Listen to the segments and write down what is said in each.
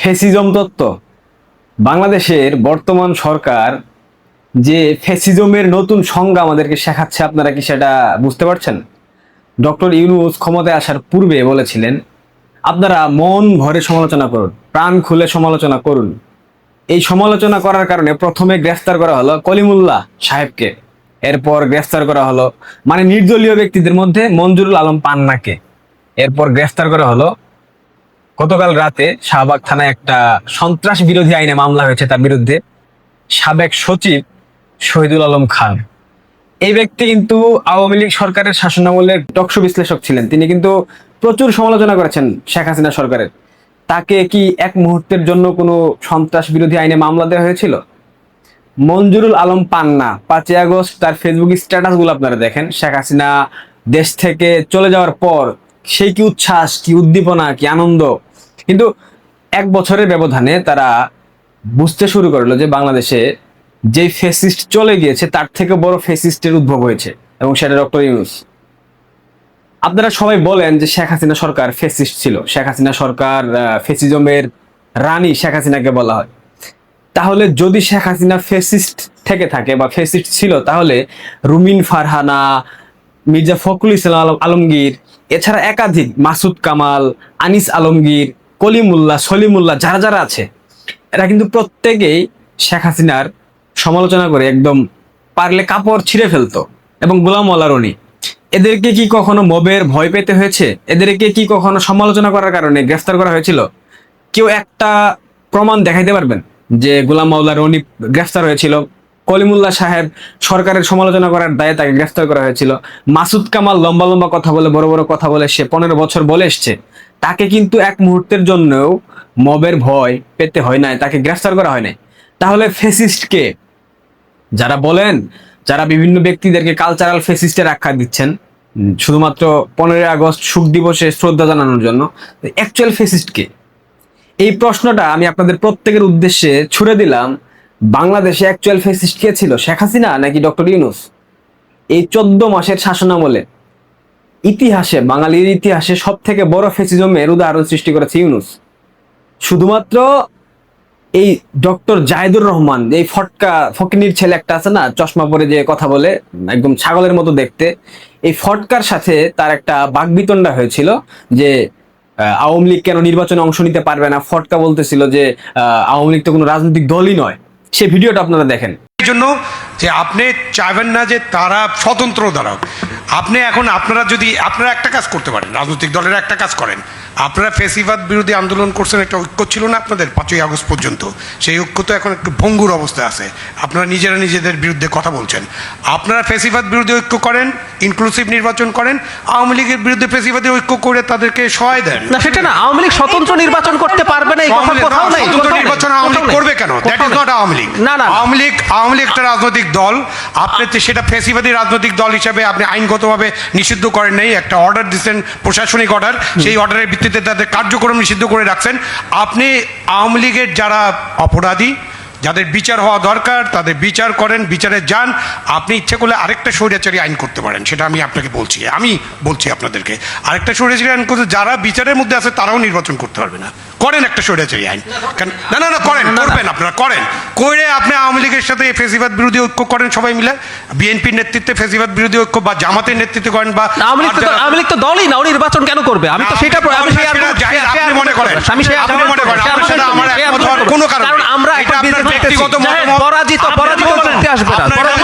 Fascism তত্ত্ব। বাংলাদেশের বর্তমান সরকার যে ফেসিজমের নতুন সংজ্ঞা আমাদেরকে শেখাচ্ছে, আপনারা কি সেটা বুঝতে পারছেন? ডক্টর ইউনুস ক্ষমতায় আসার পূর্বে বলেছিলেন, আপনারা মন ভরে সমালোচনা করুন, প্রাণ খুলে সমালোচনা করুন। এই সমালোচনা করার কারণে প্রথমে গ্রেফতার করা হলো কলিমুল্লাহ সাহেবকে। এরপর গ্রেফতার করা হলো মানে নির্দলীয় ব্যক্তিদের মধ্যে মঞ্জুরুল আলম পান্নাকে। এরপর গ্রেফতার করা হলো গতকাল রাতে শাহবাগ থানায় একটা সন্ত্রাস বিরোধী আইনে মামলা হয়েছে তার বিরুদ্ধে সাবেক সচিব শহীদুল আলম খান। এই ব্যক্তি কিন্তু আওয়ামী লীগ সরকারের শাসনামলের টকশো বিশ্লেষক ছিলেন। তিনি কিন্তু প্রচুর সমালোচনা করেছেন শেখ হাসিনা সরকারের। তাকে কি এক মুহূর্তের জন্য কোনো সন্ত্রাস বিরোধী আইনে মামলা দেওয়া হয়েছিল? মঞ্জুরুল আলম পান্না, পাঁচই আগস্ট তার ফেসবুক স্ট্যাটাসগুলো আপনারা দেখেন। শেখ হাসিনা দেশ থেকে চলে যাওয়ার পর সেই কি উচ্ছ্বাস, কি উদ্দীপনা, কি আনন্দ? কিন্তু এক বছরের ব্যবধানে তারা বুঝতে শুরু করল যে বাংলাদেশে যে ফেসিস্ট চলে গিয়েছে, তার থেকে বড় ফেসিস্টের উদ্ভব হয়েছে, এবং সেটা ডক্টর ইউনুস। আপনারা সবাই বলেন যে শেখ হাসিনা সরকার ফেসিস্ট ছিল। শেখ হাসিনা সরকার ফেসিজমের রানী শেখ হাসিনাকে বলা হয়। তাহলে যদি শেখ হাসিনা ফেসিস্ট থেকে থাকে বা ফেসিস্ট ছিল, তাহলে রুমিন ফারহানা, মির্জা ফখরুল ইসলাম আলম, আলমগীর, এছাড়া একাধিক, মাসুদ কামাল, আনিস আলমগীর কলিমুল্লাহ, সলিমুল্লাহ, যারা যারা আছে, এরা কিন্তু প্রত্যেকেই শেখ হাসিনার সমালোচনা করে একদম পারলে কাপড় ছিঁড়ে ফেলতো এবং গোলাম মোল্লারনি এদেরকে কি কখনো মবের ভয় পেতে হয়েছে? এদেরকে কি কখনো সমালোচনা করার কারণে গ্রেফতার করা হয়েছিল? কেউ একটা প্রমাণ দেখাইতে পারবেন যে গোলাম মাওলা রনি গ্রেফতার হয়েছিল। কলিমুল্লাহ সাহেব সরকারের সমালোচনা করার দায়ে তাকে গ্রেফতার করা হয়েছিল। মাসুদ কামাল লম্বা লম্বা কথা বলে, বড় বড় কথা বলে, সে পনেরো বছর বলে এসছে। তাকে কিন্তু এক মুহূর্তের জন্যও মবের ভয় পেতে হয় নাই, তাকে গ্রেফতার করা হয় নাই। তাহলে ফেসিস্টকে যারা বলেন, যারা বিভিন্ন ব্যক্তিদেরকে কালচারাল ফেসিস্টের আখ্যা দিচ্ছেন, শুধুমাত্র পনেরোই আগস্ট সুখ দিবসে শ্রদ্ধা জানানোর জন্য অ্যাকচুয়াল ফেসিস্টকে এই প্রশ্নটা আমি আপনাদের প্রত্যেকের উদ্দেশ্যে ছুড়ে দিলাম। বাংলাদেশে অ্যাকচুয়াল ফেসিস্ট কে ছিল? শেখ হাসিনা নাকি ডক্টর ইউনুস? এই চোদ্দ মাসের শাসনামলে ইতিহাসে, বাঙালির ইতিহাসে সব থেকে বড় ফেসিজমের উদাহরণ সৃষ্টি করেছে ইউনুস। শুধুমাত্র এই ডক্টর জাহিদুর রহমান, এই ফটকা ফকিনির ছেলে একটা আছে না, চশমা পরে যে কথা বলে, একদম ছাগলের মতো দেখতে, এই ফটকার সাথে তার একটা বাগবিতণ্ডা হয়েছিল যে আওয়ামী লীগ কেন নির্বাচনে অংশ নিতে পারবে না? ফটকা বলতেছিল যে আওয়ামী লীগ তো কোনো রাজনৈতিক দলই নয়। সে ভিডিওটা আপনারা দেখেন। জন্য যে আপনি চাইবেন না যে তারা স্বতন্ত্র দাঁড়াক। আপনি এখন আপনারা যদি আপনারা একটা কাজ করতে পারেন রাজনৈতিক দলের একটা কাজ করেন। আপনারা ফেসিবাদ বিরোধী আন্দোলন করছেন একটা ঐক্য ছিল না আপনাদের পাঁচই আগস্ট পর্যন্ত। সেই ঐক্য তো এখন একটু ভঙ্গুর অবস্থায় আছে। আপনারা নিজেরা নিজেদের বিরুদ্ধে কথা বলছেন। আপনারা ফেসিবাদ বিরোধী ঐক্য করেন ইনক্লুসিভ নির্বাচন করেন আওয়ামী লীগের বিরুদ্ধে ফেসিবাদী ঐক্য করে তাদেরকে সহায় দেন। না সেটা না আওয়ামী লীগ স্বতন্ত্র নির্বাচন করতে পারবে না এই কথা কোথাও নাই স্বতন্ত্র নির্বাচন আওয়ামী লীগ করবে কেন? That is not Awami League. না না। আওয়ামী লীগ আওয়ামী লীগ একটা রাজনৈতিক দল, আপনি তো সেটা ফেসিবাদী রাজনৈতিক দল হিসেবে আপনি আইনগতভাবে নিষিদ্ধ করেন নাই, একটা অর্ডার দিচ্ছেন প্রশাসনিক অর্ডার সেই অর্ডারের ভিত্তিতে তাদের কার্যক্রম নিষিদ্ধ করে রাখছেন। আপনি আওয়ামী লীগের যারা অপরাধী, যাদের বিচার হওয়া দরকার, তাদের বিচার করেন, বিচারে যান, আপনি ইচ্ছে করলে আরেকটা স্বৈরাচারী আইন করতে পারেন, সেটা আমি আপনাকে বলছি। আমি বলছি আপনাদেরকে, আরেকটা স্বৈরাচারী আইন করতে, যারা বিচারের মধ্যে আছে, তারাও নির্বাচন করতে পারবে না। করেন একটা স্বৈরাচারী আইন কেন- না না না করেন করবেন আপনারা করেন করে আপনি আওয়ামী লীগের সাথে ফেসিবাদ বিরোধী ঐক্য করেন সবাই মিলে বিএনপির নেতৃত্বে ফেসিবাদ বিরোধী ঐক্য বা জামাতের নেতৃত্বে করেন বা আওয়ামী লীগ তো আওয়ামী লীগ তো দলই না ও নির্বাচন কেন করবে আমি তো সেটা আপনি আমি সেই আপনি মনে করেন। আমি সেই আপনি মনে করেন, argument সাথে আমার একমত হওয়ার কোনো কারণ কারণ আমরা এটা আপনার ব্যক্তিগত করতেছি। মতামত। পরাজিত পরাজিত করতে আসবে না আপনার পরাজিত।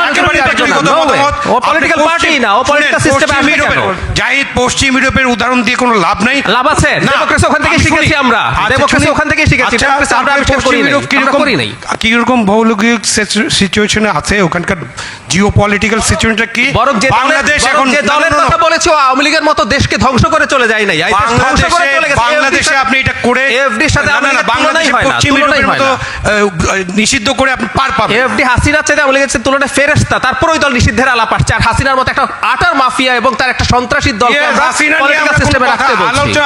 ব্যক্তিগত. মতামত। ও পলিটিক্যাল পার্টি না পলিটিক্যাল সিস্টেমে পশ্চিম আসবে ইউরোপের- কেন? জাহিদ পশ্চিম ইউরোপের উদাহরণ দিয়ে কোনো লাভ নাই? লাভ আছে। না, ডেমোক্রেসি ওখান থেকে শিখেছি আমরা। আচ্ছা, ডেমোক্রেসি শুনি। ওখান থেকে শিখেছি। আচ্ছা, ডেমোক্রেসি আমরা আবিষ্কার করি নাই। আমরা নাই। কীরকম ভৌগোলিক সিচুয়েশনে আছে ওখানকার জিও পলিটিক্যাল সিচুয়েশনটা কি? বরং যে বাংলাদেশ এখন যে দলের। কথা বলেছ আওয়ামী লীগের মতো দেশকে ধ্বংস করে চলে যায় নাই। বাংলাদেশে বাংলাদেশে আপনি এটা করে AFD সাথে না, না, বাংলাদেশে পশ্চিম নিষিদ্ধ করে আপনি পার পাবেন। এফডি চাইতে আওয়ামী লীগের তুলনায় ফেরেস্তা তারপরে ওই দল নিষিদ্ধের আলাপ আসছে। আর হাসিনার মতো একটা আটার মাফিয়া এবং তার একটা সন্ত্রাসীর দল হাসিনা নিয়ে আমরা কোনো কথা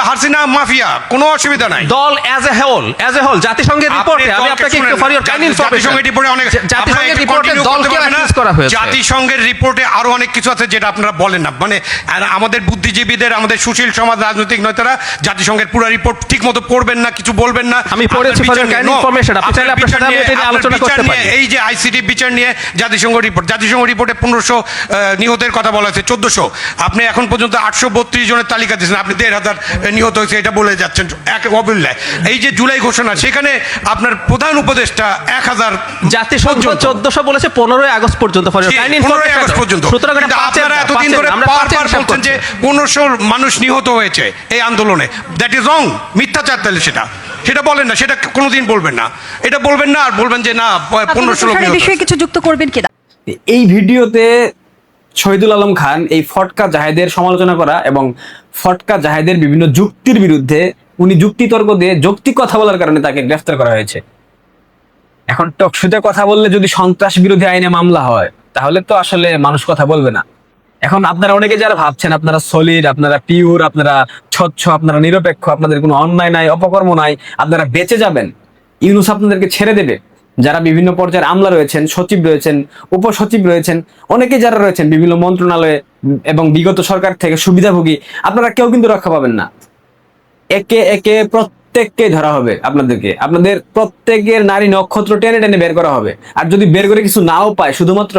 হাসিনা মাফিয়া কোনো অসুবিধা নাই। দল as a whole as a whole জাতিসংঘের রিপোর্টে আমি আপনাকে একটু ফর ইওর কাইন্ড জাতি- জাতিসংঘের রিপোর্টে অনেক জাতিসংঘের রিপোর্টে দলকে। অ্যাকিউজ করা হয়েছে। জাতিসংঘের রিপোর্টে আরও অনেক কিছু আছে যেটা আপনারা বলেন না। মানে আমাদের বুদ্ধিজীবীদের আমাদের সুশীল সমাজ রাজনৈতিক নেতারা জাতিসংঘের পুরো রিপোর্ট ঠিক মতো পড়বেন না কিছু বলবেন না। আমি পড়েছি। এই যে আইসিটি বিচার নিয়ে জাতিসংঘ রিপোর্ট জাতিসংঘ রিপোর্টে পনেরোশো নিহতের কথা বলা হয়েছে চোদ্দশো। আপনি এখন পর্যন্ত আটশো বত্রিশ জনের তালিকা দিয়েছেন আপনি দেড় হাজার নিহত হয়েছে এটা বলে যাচ্ছেন এক অবিল্লায়। এই যে জুলাই ঘোষণা সেখানে আপনার প্রধান উপদেষ্টা এক হাজার জাতিসংঘ চোদ্দশো বলেছে পনেরোই আগস্ট পর্যন্ত। পর্যন্ত। আপনারা এতদিন ধরে বারবার বলছেন যে পনেরোশো মানুষ নিহত হয়েছে এই আন্দোলনে। দ্যাট ইজ রং মিথ্যাচার তাহলে সেটা। সেটা বলেন না সেটা কোনোদিন বলবেন না। এটা বলবেন না আর বলবেন যে না পনেরোশো বিষয়ে কিছু যুক্ত করবেন কিনা এই ভিডিওতে শহীদুল আলম খান এই ফটকা জাহেদের সমালোচনা করা এবং ফটকা জাহেদের বিভিন্ন যুক্তির বিরুদ্ধে উনি যুক্তিতর্ক দিয়ে যৌক্তিক কথা বলার কারণে তাকে গ্রেফতার করা হয়েছে। এখন টকশুতে কথা বললে যদি সন্ত্রাস বিরোধী আইনে মামলা হয় তাহলে তো আসলে মানুষ কথা বলবে না। এখন আপনারা অনেকে যারা ভাবছেন, আপনারা সলিড, আপনারা পিওর আপনারা স্বচ্ছ, আপনারা নিরপেক্ষ, আপনাদের কোনো অন্যায় নাই, অপকর্ম নাই, আপনারা বেঁচে যাবেন। ইউনুস আপনাদেরকে ছেড়ে দেবে। যারা বিভিন্ন পর্যায়ের আমলা রয়েছেন, সচিব রয়েছেন, উপসচিব রয়েছেন, অনেকে যারা রয়েছেন বিভিন্ন মন্ত্রণালয়ে এবং বিগত সরকার থেকে সুবিধাভোগী, আপনারা কেউ কিন্তু রক্ষা পাবেন না। একে একে প্রত্যেককে ধরা হবে আপনাদেরকে। আপনাদের প্রত্যেকের নারী নক্ষত্র টেনে টেনে বের করা হবে। আর যদি বের করে কিছু নাও পায়, শুধুমাত্র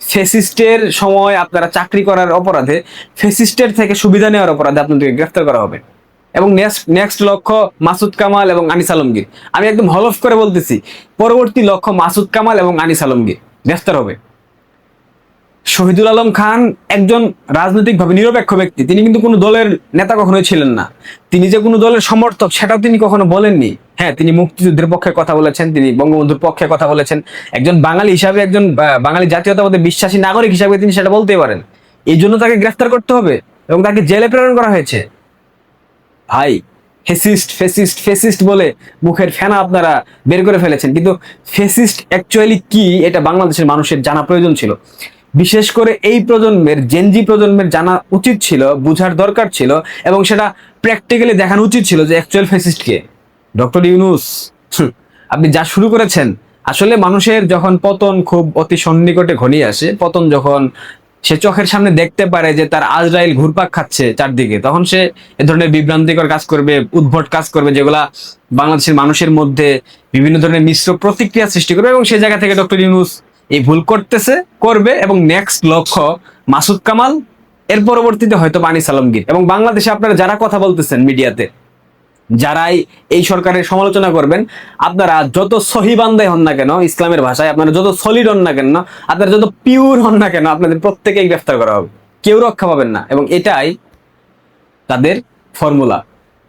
ফেসিস্টের সময় আপনারা চাকরি করার অপরাধে, ফেসিস্টের থেকে সুবিধা নেওয়ার অপরাধে আপনাদেরকে গ্রেফতার করা হবে। এবং নেক্সট নেক্সট লক্ষ্য মাসুদ কামাল এবং আনিস আলমগীর। আমি একদম হলফ করে বলতেছি, পরবর্তী লক্ষ্য মাসুদ কামাল এবং আনিস আলমগীর। গ্রেফতার হবে। শহীদুল আলম খান একজন রাজনৈতিকভাবে নিরপেক্ষ ব্যক্তি। তিনি কিন্তু কোনো দলের নেতা কখনোই ছিলেন না। তিনি যে কোনো দলের সমর্থক, সেটাও তিনি কখনো বলেননি। হ্যাঁ তিনি মুক্তিযুদ্ধের পক্ষে কথা বলেছেন, তিনি বঙ্গবন্ধুর পক্ষে কথা বলেছেন। একজন বাঙালি হিসাবে একজন বাঙালি জাতীয়তাবাদে বিশ্বাসী নাগরিক হিসাবে তিনি সেটা বলতে পারেন। এই জন্য তাকে গ্রেফতার করতে হবে এবং তাকে জেলে প্রেরণ করা হয়েছে। ভাই, ফেসিস্ট ফেসিস্ট ফেসিস্ট বলে মুখের ফেনা আপনারা বের করে ফেলেছেন। কিন্তু ফেসিস্ট অ্যাকচুয়ালি কি, এটা বাংলাদেশের মানুষের জানা প্রয়োজন ছিল। বিশেষ করে এই প্রজন্মের জেনজি প্রজন্মের জানা উচিত ছিল, বুঝার দরকার ছিল এবং সেটা প্র্যাকটিক্যালি দেখানো উচিত ছিল যে অ্যাকচুয়াল ফেসিস্ট কে। ডক্টর ইউনুস আপনি যা শুরু করেছেন, আসলে মানুষের যখন পতন খুব অতি সন্নিকটে ঘনিয়ে আসে, পতন যখন সে চোখের সামনে দেখতে পারে যে তার আজরাইল ঘুরপাক খাচ্ছে চারদিকে, তখন সে এ ধরনের বিভ্রান্তিকর কাজ করবে, উদ্ভট কাজ করবে যেগুলা বাংলাদেশের মানুষের মধ্যে বিভিন্ন ধরনের মিশ্র প্রতিক্রিয়া সৃষ্টি করবে এবং সেই জায়গা থেকে ডক্টর ইউনুস এই ভুল করতেছে, করবে এবং নেক্সট লক্ষ্য মাসুদ কামাল, এর পরবর্তীতে হয়তো বানি সালামগীর এবং বাংলাদেশে আপনারা যারা কথা বলতেছেন মিডিয়াতে, যারাই এই সরকারের সমালোচনা করবেন, আপনারা যত সহিবান্দাই হন না কেন, ইসলামের ভাষায় আপনারা যত সলিড হন না কেন, আপনারা যত পিওর হন না কেন, আপনাদের প্রত্যেকেই গ্রেফতার করা হবে। কেউ রক্ষা পাবেন না। এবং এটাই তাদের ফর্মুলা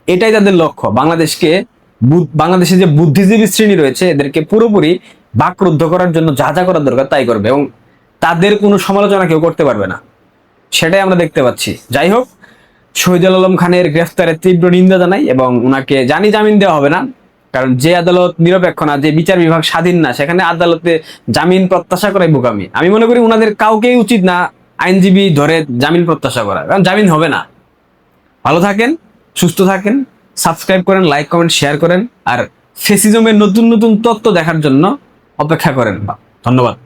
এটাই তাদের লক্ষ্য। বাংলাদেশকে বাংলাদেশে যে বুদ্ধিজীবী শ্রেণি রয়েছে, এদেরকে পুরোপুরি বাকরুদ্ধ করার জন্য যা যা করার দরকার তাই করবে এবং তাদের কোনো সমালোচনা কেউ করতে পারবে না। সেটাই আমরা দেখতে পাচ্ছি। যাই হোক শহীদুল আলম খানের গ্রেফতারের তীব্র নিন্দা জানাই এবং ওনাকে জানি জামিন দেওয়া হবে না, কারণ যে আদালত নিরপেক্ষ না, যে বিচার বিভাগ স্বাধীন না, সেখানে আদালতে জামিন প্রত্যাশা করাই বোকামি। আমি মনে করি ওনাদের কাউকেই উচিত না আইনজীবী ধরে জামিন প্রত্যাশা করা, কারণ জামিন হবে না। ভালো থাকেন, সুস্থ থাকেন, সাবস্ক্রাইব করেন, লাইক, কমেন্ট, শেয়ার করেন, আর ফেসিজমের নতুন নতুন তত্ত্ব দেখার জন্য অপেক্ষা করেন। ধন্যবাদ।